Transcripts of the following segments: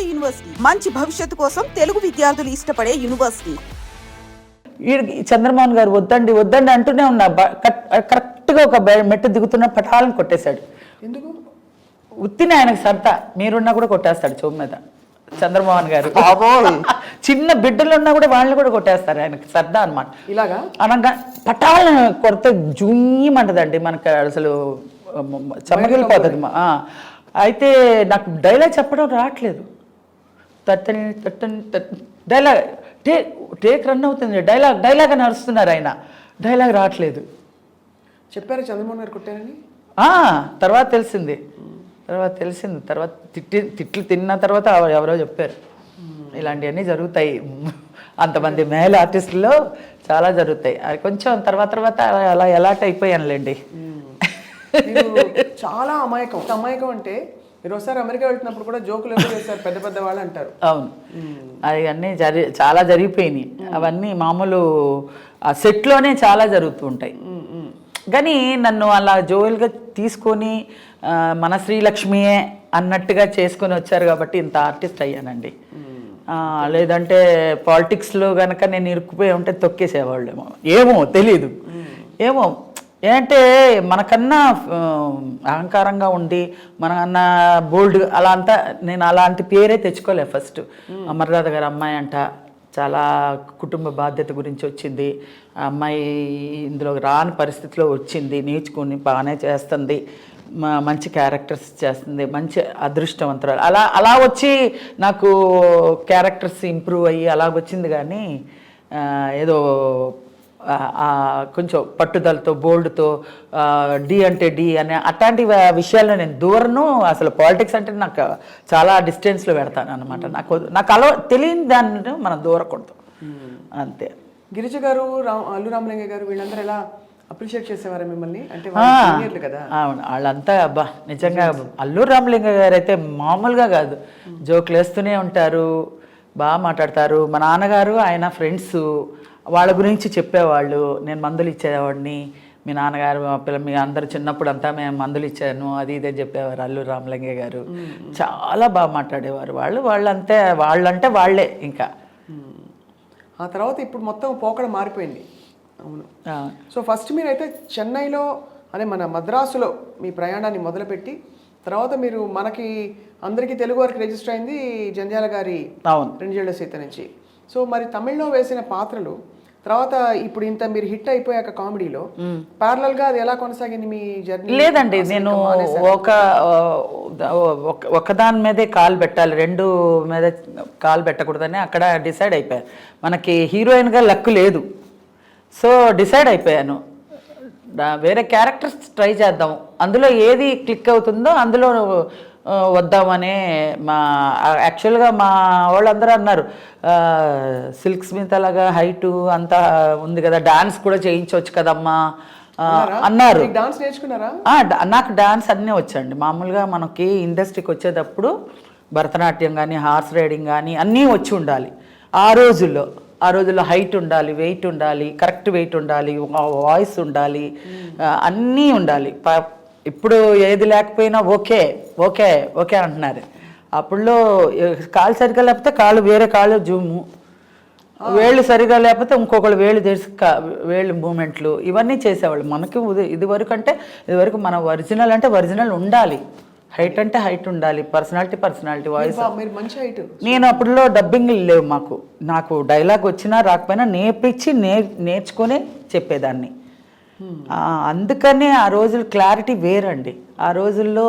నాడు యూనివర్సిటీ. మంచి భవిష్యత్తు కోసం తెలుగు విద్యార్థులు ఇష్టపడే యూనివర్సిటీ. వీడికి చంద్రమోహన్ గారు వద్దండి వద్దండి అంటూనే ఉన్నా కరెక్ట్గా ఒక మెట్టు దిగుతున్న పటాలను కొట్టేశాడు. ఎందుకు? ఉత్తిని ఆయనకు సరదా మీరున్నా కూడా కొట్టేస్తాడు చెవు మీద. చంద్రమోహన్ గారు. చిన్న బిడ్డలు ఉన్నా కూడా వాళ్ళని కూడా కొట్టేస్తారు ఆయనకి సరదా అనమాట ఇలాగా? అనగా పటాలను కొడితే జూయమంటదండి మనకు అసలు చెమ్మగిలిపోతుంది. అయితే నాకు డైలాగ్ చెప్పడం రావట్లేదు. తట్టని తట్టని డైలాగ్ టేక్ టేక్ రన్ అవుతుంది. డైలాగ్ డైలాగ్ అని అరుస్తున్నారు ఆయన. డైలాగ్ రావట్లేదు. చెప్పారు చంద్రమోహన్ గారు కొట్టారని? తర్వాత తెలిసింది. తర్వాత తెలిసింది. తర్వాత తిట్టి తిట్లు తిన్న తర్వాత ఎవ- ఎవరో చెప్పారు. ఇలాంటివన్నీ జరుగుతాయి. అంతమంది మేల్ ఆర్టిస్టుల్లో చాలా జరుగుతాయి. అది కొంచెం తర్వాత తర్వాత అలా ఎలాట్ అయిపోయానులేండి. చాలా అమాయకం. అమాయకం అంటే మీరు ఒకసారి అమెరికా వెళ్తున్నప్పుడు కూడా జోకులు ఎవరు చేస్తారు పెద్ద పెద్ద వాళ్ళు అంటారు. అవును. అది అన్నీ జరి చాలా జరిగిపోయినాయి. అవన్నీ మామూలు ఆ సెట్లోనే చాలా జరుగుతూ ఉంటాయి. కానీ నన్ను అలా జోయల్గా తీసుకొని మన శ్రీలక్ష్మియే అన్నట్టుగా చేసుకొని వచ్చారు కాబట్టి ఇంత ఆర్టిస్ట్ అయ్యానండి. లేదంటే పాలిటిక్స్లో కనుక నేను ఇరుక్కుపోయి ఉంటే తొక్కేసేవాళ్ళేమో. ఏమో తెలీదు. ఏమో ఏంటంటే మనకన్నా అహంకారంగా ఉండి మనకన్నా బోల్డ్ అలా అంతా నేను అలాంటి పేరే తెచ్చుకోలే ఫస్ట్ అమర్నాథ్ గారి అమ్మాయి అంట చాలా కుటుంబ బాధ్యత గురించి వచ్చింది. ఆ అమ్మాయి ఇందులో రాని పరిస్థితిలో వచ్చింది నేర్చుకుని బాగానే చేస్తుంది. మంచి క్యారెక్టర్స్ చేస్తుంది మంచి అదృష్టవంతురాలు. అలా అలా వచ్చి నాకు క్యారెక్టర్స్ ఇంప్రూవ్ అయ్యి అలా వచ్చింది కానీ ఏదో కొంచెం పట్టుదలతో బోల్డ్తో డి అంటే డి అనే అట్లాంటి విషయాల్లో నేను దూరను. అసలు పాలిటిక్స్ అంటే నాకు చాలా డిస్టెన్స్లో పెడతాను అనమాట నాకు నాకు అలవా తెలియని దాన్ని మనం దూరకూడదు. అంతే. గిరిజ గారు అల్లు రామలింగ గారు వీళ్ళందరూ ఎలా అప్రిషియేట్ చేసేవారా మిమ్మల్ని? అంటే కదా. అవును. వాళ్ళంతా అబ్బా నిజంగా అల్లూరు రామలింగ గారు అయితే మామూలుగా కాదు. జోకులు వేస్తూనే ఉంటారు బాగా మాట్లాడతారు. మా నాన్నగారు ఆయన ఫ్రెండ్స్ వాళ్ళ గురించి చెప్పేవాళ్ళు. నేను మందులు ఇచ్చేవాడిని. మీ నాన్నగారు మా పిల్ల మీ అందరు చిన్నప్పుడు అంతా మేము మందులు ఇచ్చాను. అది ఇదే చెప్పేవారు అల్లూరు రామలింగ గారు. చాలా బాగా మాట్లాడేవారు. వాళ్ళు వాళ్ళంతే వాళ్ళంటే వాళ్ళే ఇంకా. ఆ తర్వాత ఇప్పుడు మొత్తం పోకడ మారిపోయింది. అవును. సో ఫస్ట్ మీరైతే చెన్నైలో అనే మన మద్రాసులో మీ ప్రయాణాన్ని మొదలుపెట్టి తర్వాత మీరు మనకి అందరికీ తెలుగు వారికి రిజిస్టర్ అయింది జంధ్యాల గారి అవును. సీత నుంచి. సో మరి తమిళ్ళో వేసిన పాత్రలు తర్వాత ఇప్పుడు ఇంత మీరు హిట్ అయిపోయాక కామెడీలో ప్యారలల్గా అది ఎలా కొనసాగింది మీ జర్నీ? లేదండి నేను ఒక ఒక- ఒకదాని మీదే కాలు పెట్టాలి రెండు మీద కాలు పెట్టకూడదని అక్కడ డిసైడ్ అయిపోయాను మనకి హీరోయిన్గా లక్ లేదు. సో డిసైడ్ అయిపోయాను. వేరే క్యారెక్టర్స్ ట్రై చేద్దాం. అందులో ఏది క్లిక్ అవుతుందో అందులో వద్దామనే మా యాక్చువల్గా మా వాళ్ళందరూ అన్నారు. సిల్క్ స్మిత్ అలాగా హైటు అంతా ఉంది కదా డాన్స్ కూడా చేయించవచ్చు కదమ్మా అన్నారు. డాన్స్ నేర్చుకున్నారా? నాకు డాన్స్ అన్నీ వచ్చండి. మామూలుగా మనకి ఇండస్ట్రీకి వచ్చేటప్పుడు భరతనాట్యం కానీ హార్స్ రైడింగ్ కానీ అన్నీ వచ్చి ఉండాలి. ఆ రోజుల్లో ఆ రోజుల్లో హైట్ ఉండాలి వెయిట్ ఉండాలి కరెక్ట్ వెయిట్ ఉండాలి వాయిస్ ఉండాలి అన్నీ ఉండాలి. ఇప్పుడు ఏది లేకపోయినా ఓకే ఓకే ఓకే అంటున్నారు. అప్పుడులో కాలు సరిగ్గా లేకపోతే కాలు వేరే కాలు జూము వేళ్ళు సరిగా లేకపోతే ఇంకొకళ్ళు వేళ్ళు తెరిచి కా- వేళ్ళు మూమెంట్లు ఇవన్నీ చేసేవాళ్ళు. మనకి ఇది వరకు అంటే ఇది వరకు మన ఒరిజినల్ అంటే ఒరిజినల్ ఉండాలి. హైట్ అంటే హైట్ ఉండాలి. Personality personality voice. మీరు మంచి హైట్. నేను అప్పుడులో డబ్బింగ్ లేవు మాకు. నాకు డైలాగ్ వచ్చినా రాకపోయినా నేర్పించి నే నేర్చుకొని చెప్పేదాన్ని. అందుకనే ఆ రోజులు క్లారిటీ వేరండి. ఆ రోజుల్లో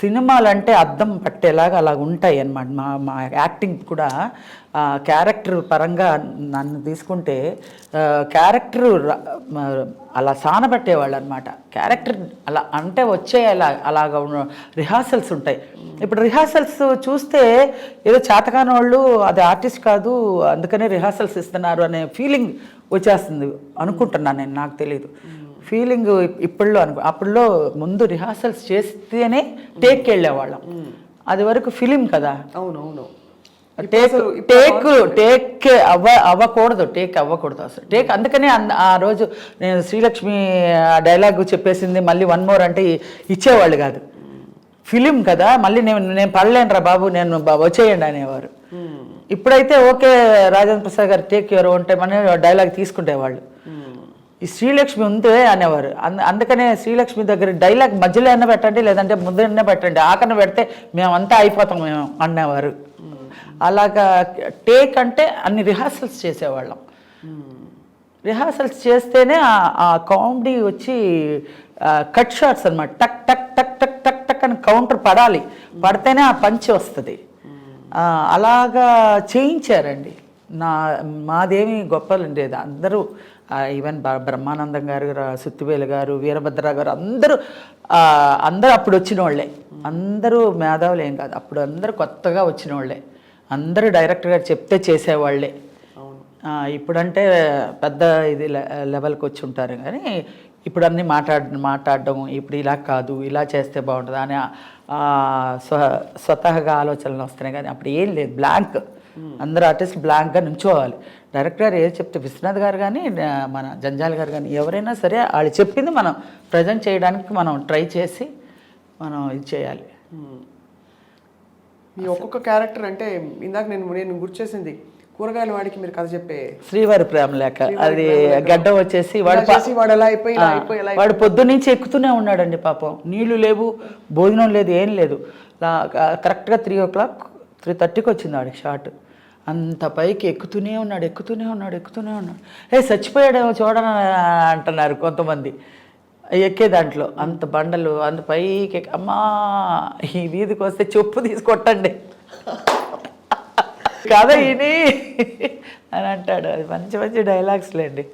సినిమాలు అంటే అద్దం పట్టేలాగా అలా ఉంటాయి అన్నమాట మా మా యాక్టింగ్ కూడా క్యారెక్టర్ పరంగా నన్ను తీసుకుంటే క్యారెక్టర్ అలా సానబట్టేవాళ్ళు అనమాట క్యారెక్టర్ అలా అంటే వచ్చే అలా అలాగా రిహార్సల్స్ ఉంటాయి. ఇప్పుడు రిహార్సల్స్ చూస్తే ఏదో చేతకాని వాళ్ళు అది ఆర్టిస్ట్ కాదు అందుకనే రిహార్సల్స్ ఇస్తున్నారు అనే ఫీలింగ్ వచ్చేస్తుంది అనుకుంటున్నాను నేను నాకు తెలియదు ఫీలింగ్ ఇప్పుడులో అనుకో అప్పుడులో ముందు రిహార్సల్స్ చేస్తేనే టేక్కి వెళ్ళేవాళ్ళం. అది వరకు ఫిలిం కదా. అవును అవును టేక్ టేక్ టేక్ అవ్వ అవ్వకూడదు టేక్ అవ్వకూడదు అసలు. టేక్ అందుకనే ఆ రోజు నేను శ్రీలక్ష్మి డైలాగ్ చెప్పేసింది మళ్ళీ వన్ మోర్ అంటే ఇచ్చేవాళ్ళు కాదు. ఫిలిం కదా మళ్ళీ నేను నేను పడలేనురా బాబు నేను వచ్చేయండి అనేవారు. ఇప్పుడైతే okay Rajendra Prasad garu take your own time అనే డైలాగ్ తీసుకునేవాళ్ళు ఈ శ్రీలక్ష్మి ఉందే అనేవారు. అంద అందుకనే శ్రీలక్ష్మి దగ్గర డైలాగ్ మధ్యలో అయినా పెట్టండి లేదంటే ముందరైనా పెట్టండి ఆకన పెడితే మేమంతా అయిపోతాం మేము అనేవారు. అలాగా టేక్ అంటే అన్ని రిహార్సల్స్ చేసేవాళ్ళం. రిహార్సల్స్ చేస్తేనే ఆ- కామెడీ వచ్చి కట్ షాట్స్ అన్నమాట. టక్ టక్ టక్ టక్ టక్ టక్ అని కౌంటర్ పడాలి. పడితేనే ఆ పంచి వస్తుంది. అలాగా చేయించారండి. నా మాదేమి గొప్పలు ఉండేది అందరూ ఈవెన్ బ్రహ్మానందం గారు సుత్తివేలు గారు వీరభద్ర గారు అందరూ అందరూ అప్పుడు వచ్చిన వాళ్ళే అందరూ మేధావులు ఏం కాదు. అప్పుడు అందరూ కొత్తగా వచ్చిన వాళ్ళే అందరూ డైరెక్టర్ గారు చెప్తే చేసేవాళ్ళే. ఇప్పుడంటే పెద్ద ఇది లెవెల్కి వచ్చి ఉంటారు. కానీ ఇప్పుడు అన్నీ మాట్లాడ మాట్లాడడం ఇప్పుడు ఇలా కాదు ఇలా చేస్తే బాగుంటుంది అని స్వ స్వతహాగా ఆలోచనలు వస్తున్నాయి కానీ అప్పుడు ఏం లేదు. బ్లాంక్. అందరూ ఆర్టిస్ట్ బ్లాంక్గా నుంచోవాలి. డైరెక్టర్ గారు ఏది చెప్తే విశ్వనాథ్ గారు కానీ మన జంజాల్ గారు కానీ ఎవరైనా సరే వాళ్ళు చెప్పింది మనం ప్రజెంట్ చేయడానికి మనం ట్రై చేసి మనం ఇది చేయాలి. మీ ఒక్కొక్క క్యారెక్టర్ అంటే ఇందాక నేను నేను గుర్తు చేసింది. కూరగాయల వాడికి మీరు కథ చెప్పే శ్రీవారి ప్రేమ లేక అది గడ్డ వచ్చేసి వాడు వాడు ఎలా అయిపోయి వాడు పొద్దున్నుంచి ఎక్కుతూనే ఉన్నాడండి పాపం. నీళ్ళు లేవు భోజనం లేదు ఏం లేదు. కరెక్ట్గా త్రీ ఓ క్లాక్ త్రీ థర్టీకి వచ్చింది వాడికి షార్ట్ అంత పైకి ఎక్కుతూనే ఉన్నాడు ఎక్కుతూనే ఉన్నాడు ఎక్కుతూనే ఉన్నాడు. ఏ చచ్చిపోయాడేమో చూడని అంటున్నారు కొంతమంది. ఎక్కే దాంట్లో అంత బండలు అంత పైకి అమ్మా ఈ వీధికి వస్తే చెప్పు తీసుకొట్టండి కథ ఇని అని అంటాడు. అది మంచి మంచి డైలాగ్స్లేండి